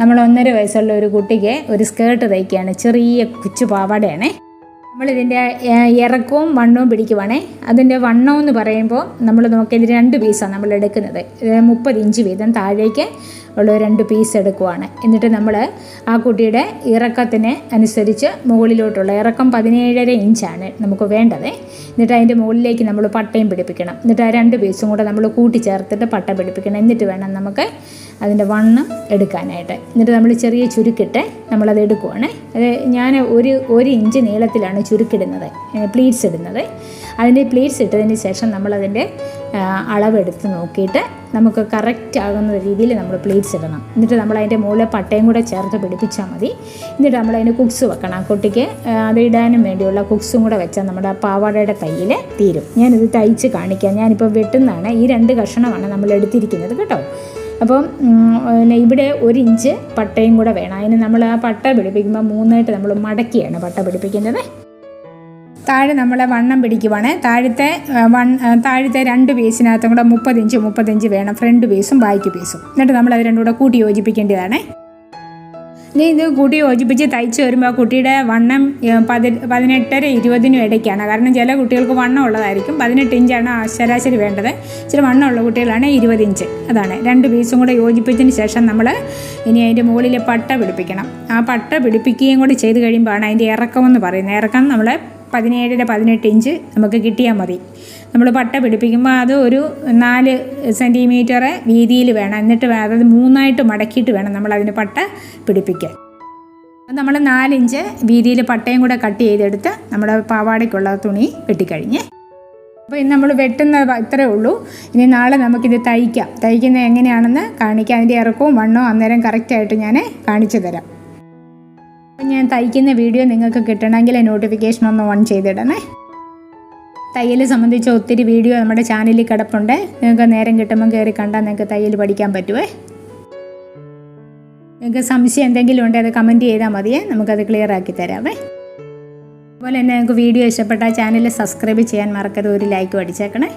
നമ്മൾ ഒന്നര വയസ്സുള്ള ഒരു കുട്ടിക്ക് ഒരു സ്കേർട്ട് തയ്ക്കുകയാണ് ചെറിയ കുച്ചു പാവാടയാണേ. നമ്മളിതിന്റെ ഇറക്കവും വണ്ണവും പിടിക്കുവാണേ. അതിന്റെ വണ്ണം എന്ന് പറയുമ്പോൾ നമ്മൾ നോക്കിയത് രണ്ട് പീസാണ് നമ്മൾ എടുക്കുന്നത്. മുപ്പത് ഇഞ്ച് വീതം താഴേക്ക് ഉള്ള രണ്ട് പീസ് എടുക്കുവാണ്. എന്നിട്ട് നമ്മൾ ആ കുട്ടിയുടെ ഇറക്കത്തിന് അനുസരിച്ച് മുകളിലോട്ടുള്ള ഇറക്കം പതിനേഴര ഇഞ്ചാണ് നമുക്ക് വേണ്ടത്. എന്നിട്ട് അതിന്റെ മുകളിലേക്ക് നമ്മൾ പട്ടയും പിടിപ്പിക്കണം. എന്നിട്ട് ആ രണ്ട് പീസും കൂടെ നമ്മൾ കൂട്ടിച്ചേർത്തിട്ട് പട്ട പിടിപ്പിക്കണം. എന്നിട്ട് വേണം നമുക്ക് അതിന്റെ വണ്ണം എടുക്കാനായിട്ട്. എന്നിട്ട് നമ്മൾ ചെറിയ ചുരുക്കിട്ട് നമ്മളത് എടുക്കുവാണ്. അത് ഞാൻ ഒരു ഒരു ഇഞ്ച് നീളത്തിലാണ് ചുരുക്കിടുന്നത്. പ്ലീറ്റ്സ് ഇടുന്നത്. അതിന്റെ പ്ലീറ്റ്സ് ഇട്ടതിന് ശേഷം നമ്മളതിന്റെ അളവെടുത്ത് നോക്കിയിട്ട് നമുക്ക് കറക്റ്റ് ആകുന്ന രീതിയിൽ നമ്മൾ പ്ലേറ്റ്സ് ഇടണം. എന്നിട്ട് നമ്മൾ അതിന്റെ മുകളിൽ പട്ടയും കൂടെ ചേർത്ത് പിടിപ്പിച്ചാൽ മതി. എന്നിട്ട് നമ്മൾ അതിന് കുക്സ് വെക്കണം. ആ കുട്ടിക്ക് അത് ഇടാനും വേണ്ടിയുള്ള കുക്സും കൂടെ വെച്ചാൽ നമ്മുടെ പാവാടയുടെ തയ്യിൽ തീരും. ഞാനിത് തയ്ച്ച് കാണിക്കാം. ഞാനിപ്പോൾ വെട്ടുന്നതാണ്. ഈ രണ്ട് കഷണമാണ് നമ്മൾ എടുത്തിരിക്കുന്നത് കേട്ടോ. അപ്പം പിന്നെ ഇവിടെ ഒരു ഇഞ്ച് പട്ടയും കൂടെ വേണം. അതിന് നമ്മൾ ആ പട്ട പിടിപ്പിക്കുമ്പോൾ മൂന്നായിട്ട് നമ്മൾ മടക്കിയാണ് പട്ട പിടിപ്പിക്കുന്നത്. താഴെ നമ്മളെ വണ്ണം പിടിക്കുവാണേ. താഴത്തെ വൺ താഴത്തെ രണ്ട് പീസിനകത്തും കൂടെ മുപ്പത്തിഞ്ച് മുപ്പത്തിഞ്ച് വേണം. ഫ്രണ്ട് പീസും ബാക്ക് പീസും എന്നിട്ട് നമ്മൾ അത് രണ്ടും കൂടെ കൂട്ടി യോജിപ്പിക്കേണ്ടതാണ്. ഇനി ഇത് കൂട്ടി യോജിപ്പിച്ച് തയ്ച്ച് വരുമ്പോൾ കുട്ടിയുടെ വണ്ണം പതി പതിനെട്ടര ഇരുപതിനും ഇടയ്ക്കാണ്. കാരണം ചില കുട്ടികൾക്ക് വണ്ണം ഉള്ളതായിരിക്കും. പതിനെട്ട് ഇഞ്ചാണ് ശരാശരി വേണ്ടത്. ഇച്ചിരി വണ്ണമുള്ള കുട്ടികളാണ് ഇരുപത് ഇഞ്ച്. അതാണ്. രണ്ട് പീസും കൂടെ യോജിപ്പിച്ചതിന് ശേഷം നമ്മൾ ഇനി അതിന്റെ മുകളിൽ പട്ട പിടിപ്പിക്കണം. ആ പട്ട പിടിപ്പിക്കുകയും കൂടി ചെയ്ത് കഴിയുമ്പോഴാണ് അതിന്റെ ഇറക്കം എന്ന് പറയുന്നത്. ഇറക്കം നമ്മൾ പതിനേഴര പതിനെട്ട് ഇഞ്ച് നമുക്ക് കിട്ടിയാൽ മതി. നമ്മൾ പട്ട പിടിപ്പിക്കുമ്പോൾ അത് ഒരു നാല് സെന്റിമീറ്റർ വീതിയിൽ വേണം. എന്നിട്ട് അതായത് മൂന്നായിട്ട് മടക്കിയിട്ട് വേണം നമ്മൾ അതിന് പട്ട പിടിപ്പിക്കാൻ. നമ്മൾ നാലിഞ്ച് വീതിയിൽ പട്ടയും കൂടെ കട്ട് ചെയ്തെടുത്ത് നമ്മുടെ പാവാടയ്ക്കുള്ള തുണി വെട്ടിക്കഴിഞ്ഞ്. അപ്പോൾ ഇന്ന് നമ്മൾ വെട്ടുന്ന ഇത്രേ ഇത്രയേ ഉള്ളൂ. ഇനി നാളെ നമുക്കിത് തയ്ക്കാം. തയ്ക്കുന്നത് എങ്ങനെയാണെന്ന് കാണിക്കാം. അതിന്റെ ഇറക്കവും വണ്ണവും അന്നേരം കറക്റ്റായിട്ട് ഞാൻ കാണിച്ചു തരാം. ഞാൻ തയ്ക്കുന്ന വീഡിയോ നിങ്ങൾക്ക് കിട്ടണമെങ്കിൽ നോട്ടിഫിക്കേഷൻ ഒന്ന് ഓൺ ചെയ്തിടണേ. തയ്യൽ സംബന്ധിച്ച ഒത്തിരി വീഡിയോ നമ്മുടെ ചാനലിൽ കിടപ്പുണ്ട്. നിങ്ങൾക്ക് നേരം കിട്ടുമ്പോൾ കയറി കണ്ടാൽ നിങ്ങൾക്ക് തയ്യൽ പഠിക്കാൻ പറ്റുമേ നിങ്ങൾക്ക് സംശയം എന്തെങ്കിലും ഉണ്ടെങ്കിൽ അത് കമന്റ് ചെയ്താൽ മതിയേ. നമുക്കത് ക്ലിയർ ആക്കി തരാമേ അതുപോലെ തന്നെ നിങ്ങൾക്ക് വീഡിയോ ഇഷ്ടപ്പെട്ടാൽ ചാനൽ സബ്സ്ക്രൈബ് ചെയ്യാൻ മറക്കരുത്. ഒരു ലൈക്ക് അടിച്ചേക്കണേ.